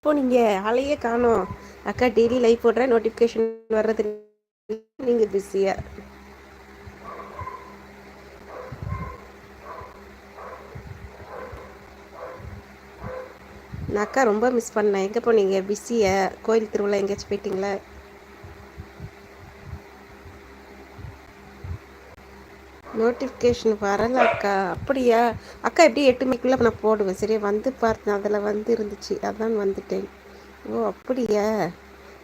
இப்போ நீங்கள் ஆளையே காணோம். அக்கா டெய்லி லைவ் போடுறேன் நோட்டிஃபிகேஷன் வர்றது நீங்கள் பிஸியாக நான் அக்கா ரொம்ப மிஸ் பண்ணேன். எங்கே போனீங்க பிஸியை கோயில் திருவிழா எங்கேயாச்சும் போயிட்டீங்களா? நோட்டிஃபிகேஷன் வரல அக்கா. அப்படியா? அக்கா எப்படி எட்டு மணிக்குள்ளே நான் போடுவேன். சரியா வந்து பார்த்தேன் அதில் வந்து இருந்துச்சு. அதான் வந்துட்டேன். ஓ அப்படியா?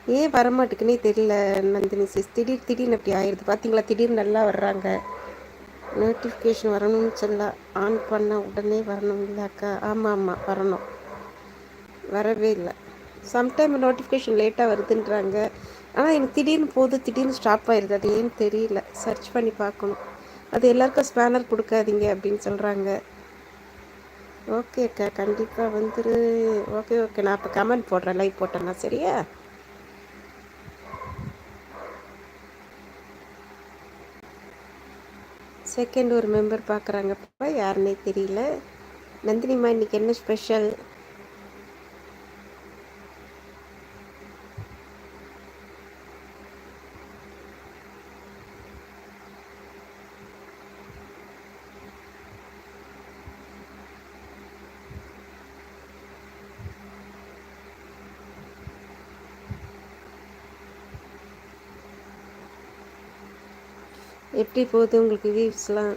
ஏன் வரமாட்டேக்குன்னே தெரியல நந்தினி சிஸ் திடீர் திடீர்னு அப்படி ஆயிடுது பார்த்தீங்களா திடீர்னு நல்லா வர்றாங்க. நோட்டிஃபிகேஷன் வரணும்னு சொல்ல ஆன் பண்ண உடனே வரணும் இல்லைக்கா ஆமாம் ஆமாம் வரணும். வரவே இல்லை. சம்டைம் நோட்டிஃபிகேஷன் லேட்டாக வருதுன்றாங்க. ஆனால் எனக்கு திடீர்னு போகுது திடீர்னு ஸ்டாப் ஆயிடுது அது ஏன்னு தெரியல. சர்ச் பண்ணி பார்க்கணும். அது எல்லாருக்கும் ஸ்பேனர் கொடுக்காதீங்க அப்படின்னு சொல்கிறாங்க ஓகே அக்கா கண்டிப்பாக வந்துரு. ஓகே ஓகே நான் இப்போ கமெண்ட் போடுறேன் லைக் போட்டேன்னா சரியா? செகண்ட் ஒரு மெம்பர் பார்க்குறாங்கப்பா யாருன்னே தெரியல. நந்தினிமா இன்னைக்கு என்ன ஸ்பெஷல் எப்படி போகுது உங்களுக்கு வியூஸ்லாம்